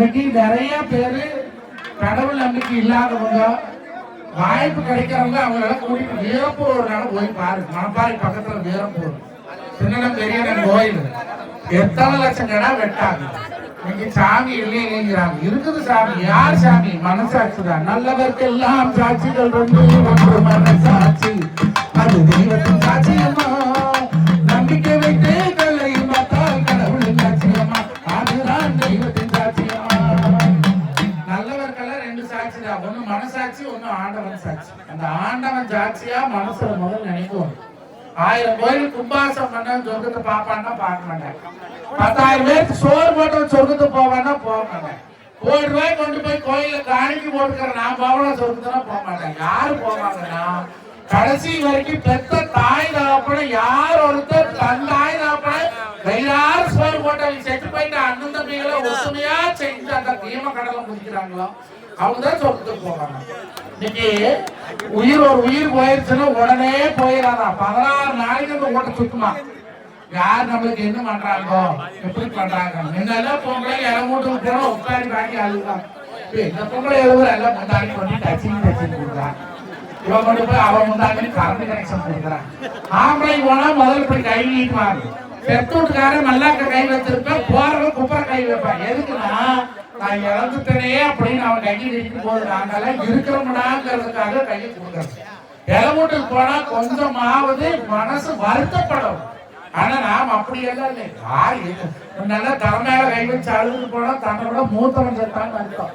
இன்னைக்கு நிறைய பேரு கடவுள் நம்பிக்கை இல்லாதவங்க வாய்ப்பு கிடைக்கிறவங்க அவங்களால கூட்டிட்டு வீரப்பூர் ஒரு நாள் போய் பாரு. மணப்பாறை பக்கத்துல வீரப்பூர். சின்ன பெரிய கோயில். எத்தனை லட்சம் கடை வெட்டாங்க. இன்னைக்கு சாமி இல்லைங்கிறாங்க இருக்குது சாமி. யார் சாமி? மனசாட்சி தான் நல்லவர்க்கெல்லாம் சாட்சிகள் ரெண்டு ஒன்று மனசாட்சி. ரெண்டு சாட்சி தான். ஒண்ணு மனசாட்சி ஒண்ணு ஆண்டவன் சாட்சி. அந்த ஆண்டவன் சாட்சியா மனசுல முதல் நினைக்கும் ஆயிரம் கோயில் கும்பாசம் பண்ண சொர்க்கத்தை பாப்பான்னா பார்க்க மாட்டேன் பத்தாயிரம் பேருக்கு சோறு போட்டு சொர்க்கத்துக்கு போவான்னா போக மாட்டேன் கோடி ரூபாய் கொண்டு போய் கோயில காணிக்கு போட்டுக்கிற நான் போவனா சொர்க்கத்தான் போக மாட்டேன். யாரு போவாங்கன்னா கடைசி வரைக்கும் பெத்த தாய் தகப்பட யார் ஒருத்தர் அதிகமா கடலை குடிக்கிறாங்களோ அவங்க தான் சொர்க்கத்துக்கு போவாங்க. இன்னைக்கு உயிர் ஒரு உயிர் போயிருச்சுன்னா உடனே போயிடாதான் பதினாறு நாளைக்கு அந்த ஓட்ட சுத்துமா? யார் நம்மளுக்கு என்ன பண்றாங்களோ எப்படி பண்றாங்க? முன்னெல்லாம் பொம்பளை இடம் மூட்டு போனா உட்காரி வாங்கி அழுதான் இந்த பொம்பளை எழுதுற எல்லாம் முந்தாடி பண்ணி டச்சிங் டச்சிங் கொடுக்குறான் இவன் கொண்டு போய் அவன் முந்தாடி கரண்ட் கனெக்ஷன் கொடுக்குறான் ஆம்பளை போனா முதல்ல இப்படி கை நீட்டுவாங்க. பெத்து நல்லா மல்லாக்க கை வச்சிருப்பேன் போறவன் குப்புற கை வைப்பான். எதுக்குன்னா நான் இறந்துட்டேனே அப்படின்னு அவன் கையில் இருக்கும் போது நாங்கெல்லாம் இருக்கிறோம்னாங்கிறதுக்காக கையை கொடுக்குறோம் இளமூட்டுக்கு போனா கொஞ்சமாவது மனசு வருத்தப்படும். ஆனா நாம் அப்படி எல்லாம் இல்லை. யார் இது. தலைமையில கை வச்சு அழுதுட்டு போனா தன்னோட மூத்தவன் செத்தான்னு அர்த்தம்.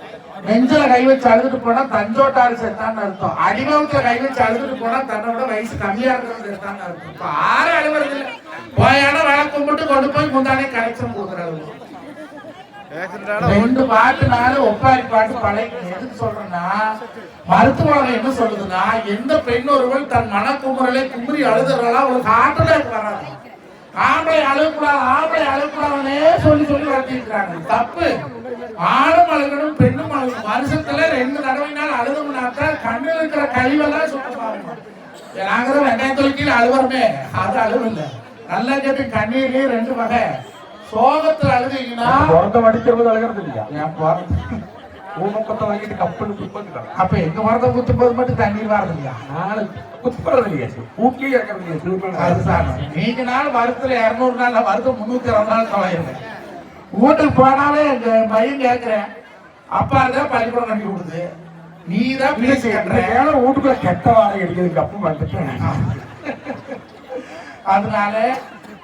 நெஞ்சில கை வச்சு அழுதுட்டு போனா தஞ்சோட்டாறு செத்தான்னு அர்த்தம். அடிமகத்துல கை வச்சு அழுதுட்டு போனா தன்னோட வயசு கம்மியா இருக்கிறது செத்தான்னு அர்த்தம். இப்ப ஆறு அழுவுறது இல்லை. போயான வேலை கும்பிட்டு கொண்டு போய் முந்தானே கனெக்ஷன் கொடுக்குறாரு. ரெண்டு பாட்டுனால ஒப்பாரி பாட்டு பழைய எதுக்கு சொல்றேன்னா மருத்துவமனை என்ன சொல்லுதுன்னா எந்த பெண் ஒருவன் தன் மனக்குமுறலை குமுறி அழுதுறாளோ அவளுக்கு ஆட்டலே வராது. ஆம்பளை அழுகக்கூடாது ஆம்பளை அழுகக்கூடாதுன்னே சொல்லி சொல்லி வளர்த்திருக்காங்க தப்பு. ஆணும் அழுகணும் பெண்ணும் அழுகணும். வருஷத்துல ரெண்டு தடவைனால அழுகணும்னாக்கா கண்ணில் இருக்கிற கழிவெல்லாம் சுத்தமாகணும் நாங்க தான் வெங்காயம் தொழில் அது அழுவில்லை நல்லா கேட்டு கண்ணீர்லயே ரெண்டு வகை. சோகத்துல அழுதீங்கன்னா பிறந்த வடிக்கிறது அழுகிறது இல்லையா என் பிறந்த பூமுக்கத்தை வாங்கிட்டு கப்பல் குத்துப்பாங்க அப்ப எங்க மரத்தை குத்துப்பது மட்டும் தண்ணீர் வரது இல்லையா நாலு குத்துப்படுறது இல்லையா ஊட்டி இருக்கிறது இல்லையா அதுதான் நீங்க நாள் வருத்துல இரநூறு நாள் வருத்தம் முன்னூத்தி அறுபது நாள் தொலைங்க வீட்டுக்கு போனாலே எங்க பையன் கேட்கிறேன் அப்பா தான் பள்ளிக்கூடம் கட்டி விடுது நீ தான் பிஎஸ்சி கட்டுற. வீட்டுக்குள்ள கெட்ட வாடகை அடிக்கிறதுக்கு அப்போ வந்துட்டேன் அதனால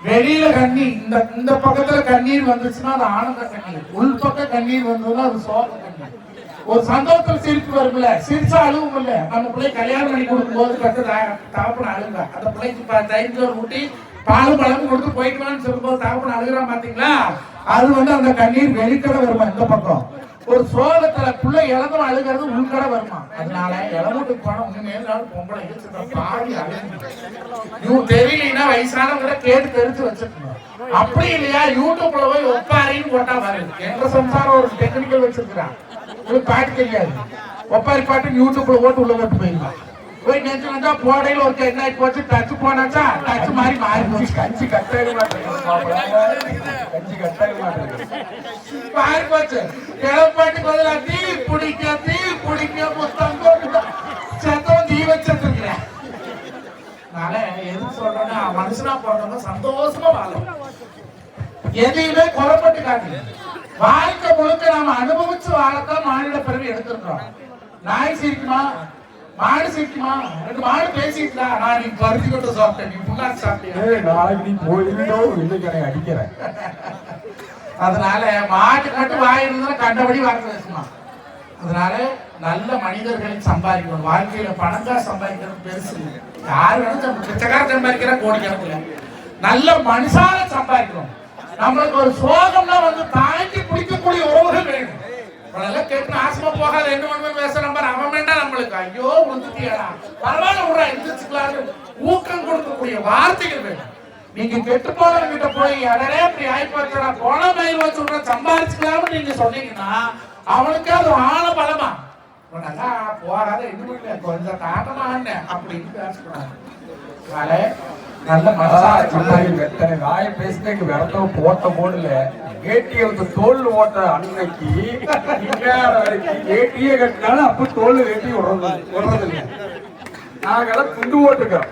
வெளியில கண்ணீர் இந்த இந்த பக்கத்துல கண்ணீர் வந்துச்சுன்னா அது ஆனந்த கண்ணீர். உள் பக்கம் கண்ணீர் வந்ததுன்னா அது சோக கண்ணீர். ஒரு சந்தோஷத்துல சிரிப்பு வரும்ல சிரிச்சா அழுவும் இல்ல. நம்ம பிள்ளை கல்யாணம் பண்ணி கொடுக்கும் போது கட்டு தகப்பன அழுங்க. அந்த பிள்ளைக்கு ப- ஊட்டி பாலும் பழமும் கொடுத்து போயிட்டு வான்னு சொல்லும்போது தகப்பன அழுகிறான் பாத்தீங்களா? அது வந்து அந்த கண்ணீர் வெளிக்கட வருமா இந்த பக்கம்? ஒரு சோகத்துல பிள்ளை இறந்தும் அழுகிறது உள்கட வருமா? அதனால இளமூட்டுக்கு போன உண்மையிலே பொம்பளை பாடி அழுகு தெரியலனா வயசானவங்க கேட்டு தெரிஞ்சு வச்சிருக்கணும். அப்படி இல்லையா யூடியூப்ல போய் ஒப்பாரின்னு போட்டா வருது எங்க சம்சாரம் ஒரு டெக்னிக்கல் வச்சிருக்கிறான் பாட்டு தெரியாது. ஒப்பாரி பாட்டு யூடியூப்ல போட்டு உள்ள போட்டு போயிடலாம் போய் நெஞ்சு வந்தா போடையில ஒரு என்ன போச்சு? டச் போனாச்சா? டச் மாதிரி மாறி போச்சு. கஞ்சி கட்டாக மாட்டேன் கஞ்சி கட்டாக மாட்டேன் மாறி போச்சு. இளப்பாட்டுக்கு பதிலா தீ பிடிக்க தீ பிடிக்க போட்டு சத்தம் தீ வச்சிருக்கிறேன் அதனால சொல்றேன்னா மனுஷனா பிறந்தவங்க சந்தோஷமா வாழும் எதையுமே குறப்பட்டு காட்டுங்க. வாழ்க்கை முழுக்க நாம அனுபவிச்சு வாழத்தான் மாநில பிறவி எடுத்திருக்கிறோம். நாய் சிரிக்குமா? மாடு சிரிக்குமா? ரெண்டு மாடு பேசிட்டா நான் நீ பருத்தி கொண்டு சாப்பிட்டேன் நீ புண்ணாக்கு ஏய் நாளைக்கு நீ போயிருந்தோ இன்னைக்கு எனக்கு அடிக்கிறேன். அதனால மாட்டுக்கு மட்டும் வாய் இருந்தா கண்டபடி வார்த்தை பேசுமா? அதனால நல்ல மனிதர்களை சம்பாதிக்கணும். வாழ்க்கையில பணங்கா சம்பாதிக்கிறது பெருசு. இல்லை. யார் வேணும் பிச்சைக்கார சம்பாதிக்கிற கோடிக்கணக்கில். நல்ல மனுஷால சம்பாதிக்கணும். நம்மளுக்கு ஒரு சோகம்னா வந்து தாங்கி பிடிக்கக்கூடிய உறவுகள் வேணும். அதெல்லாம் கேட்டு ஆசமா போகாத என்ன பண்ணுவேன் பேச நம்பர் அவன் வேண்டாம் நம்மளுக்கு. ஐயோ உந்துட்டியாடா பரவாயில்ல விடுறா எந்திரிச்சுக்கலான்னு ஊக்கம் கொடுக்கக்கூடிய வார்த்தைகள் வேணும். நீங்க கெட்டு போனவங்கிட்ட போய் அடரே இப்படி ஆயிப்போச்சுடா போன மயில் வச்சுடுற சம்பாதிச்சுக்கலாம்னு நீங்க சொன்னீங்கன்னா அவனுக்கு அது ஆன பலமா? உனக்கா போகாத இன்னும் இல்லை கொஞ்சம் காட்டமா அப்படின்னு பேசக்கூடாது. நல்ல வெத்தனை வாய பேசினேக்கு விரத்தம் போட்ட போடல. ஏடிஎம் தோல் ஓட்ட அன்னைக்கு இந்நேரம் கட்டினாலும் அப்ப தோல் வெட்டி விடுறது விடுறது நாங்கெல்லாம் துண்டு ஓட்டுக்கிறோம்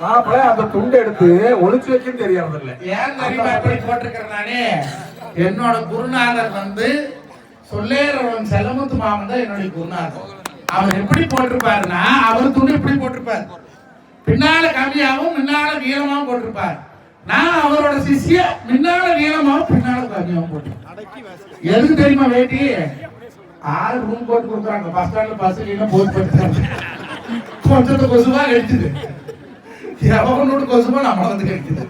மாப்பிள்ளை அந்த துண்டு எடுத்து ஒளிச்சு வைக்கும் தெரியறது ஏன் தெரியுமா எப்படி போட்டிருக்கிறேன் நானே? என்னோட குருநாதர் வந்து சொல்லேறவன் செல்லமுத்து மாமன் தான் என்னுடைய குருநாதர். அவர் எப்படி போட்டிருப்பாருன்னா அவர் துணி எப்படி போட்டிருப்பார். பின்னால கம்மியாவும் முன்னால வீரமாகவும் போட்டிருப்பார். நான் அவரோட சிஷ்ய முன்னால நீளமாவும் பின்னால கம்மியாவும் போட்டு எதுக்கு தெரியுமா வேட்டி? ஆறு ரூம் போட்டு கொடுக்குறாங்க. பஸ் ஸ்டாண்ட்ல பஸ் இல்லைன்னா போட்டு போட்டுறாங்க கொஞ்சத்தை கொசுவா கழிச்சுது எவனோட கொசுவா நம்மள வந்து கழிக்குது